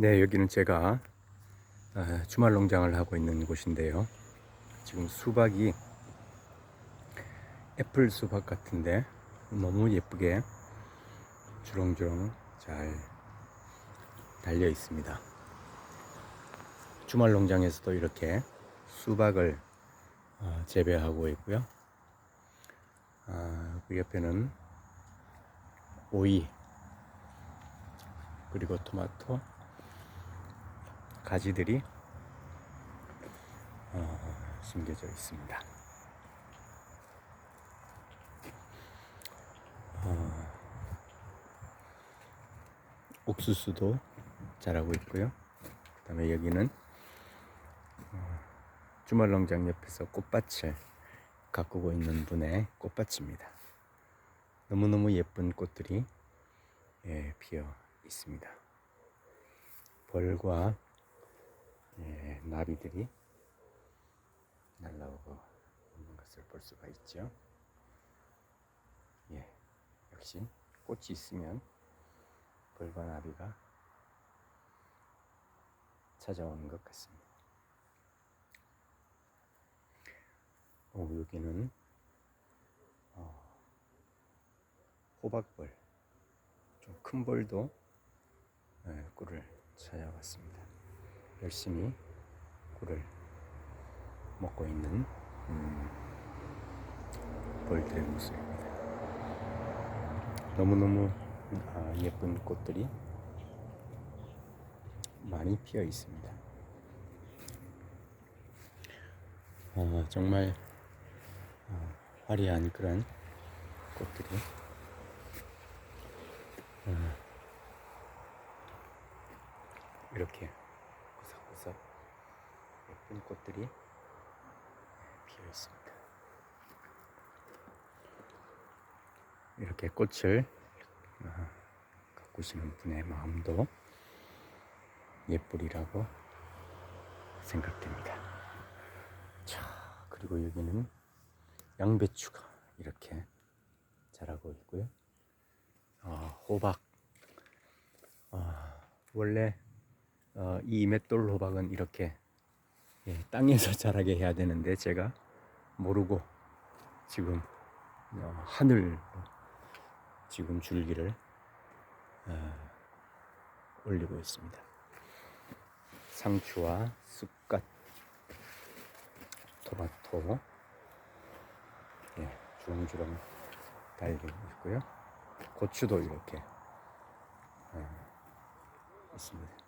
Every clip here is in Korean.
네, 여기는 제가 아, 주말 농장을 하고 있는 곳인데요. 지금 수박이 애플 수박 같은데 너무 예쁘게 주렁주렁 잘 달려 있습니다. 주말 농장에서도 이렇게 수박을 어, 재배하고 있고요. 아, 그 옆에는 오이 그리고 토마토 가지들이 어, 숨겨져 있습니다. 어, 옥수수도 자라고 있고요. 그 다음에 여기는 어, 주말농장 옆에서 꽃밭을 가꾸고 있는 분의 꽃밭입니다. 너무너무 예쁜 꽃들이 예, 피어 있습니다. 벌과 예, 나비들이 날라오고 있는 것을 볼 수가 있죠. 예, 역시 꽃이 있으면 벌과 나비가 찾아오는 것 같습니다. 어, 여기는 어, 호박벌, 좀 큰 벌도 예, 꿀을 찾아왔습니다. 열심히 꿀을 먹고 있는 음, 벌들의 모습입니다. 너무너무 아, 예쁜 꽃들이 많이 피어 있습니다. 어, 정말 어, 화려한 그런 꽃들이 어, 이렇게 구석구석 예쁜 꽃들이 피어 있습니다. 이렇게 꽃을 어, 가꾸시는 분의 마음도 예쁘리라고 생각됩니다. 자, 그리고 여기는 양배추가 이렇게 자라고 있고요. 아, 호박. 아, 원래 어, 이 맷돌 호박은 이렇게 예, 땅에서 자라게 해야 되는데 제가 모르고 지금 어, 하늘로 지금 줄기를 어, 올리고 있습니다. 상추와 쑥갓, 토마토, 예, 주렁주렁 달리고 있고요. 고추도 이렇게 어, 있습니다.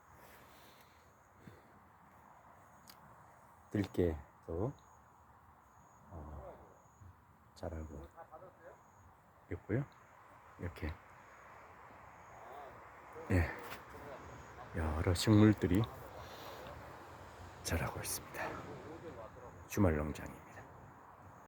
들깨도 어, 자라고 있고요. 이렇게 예, 여러 식물들이 자라고 있습니다. 주말 농장입니다.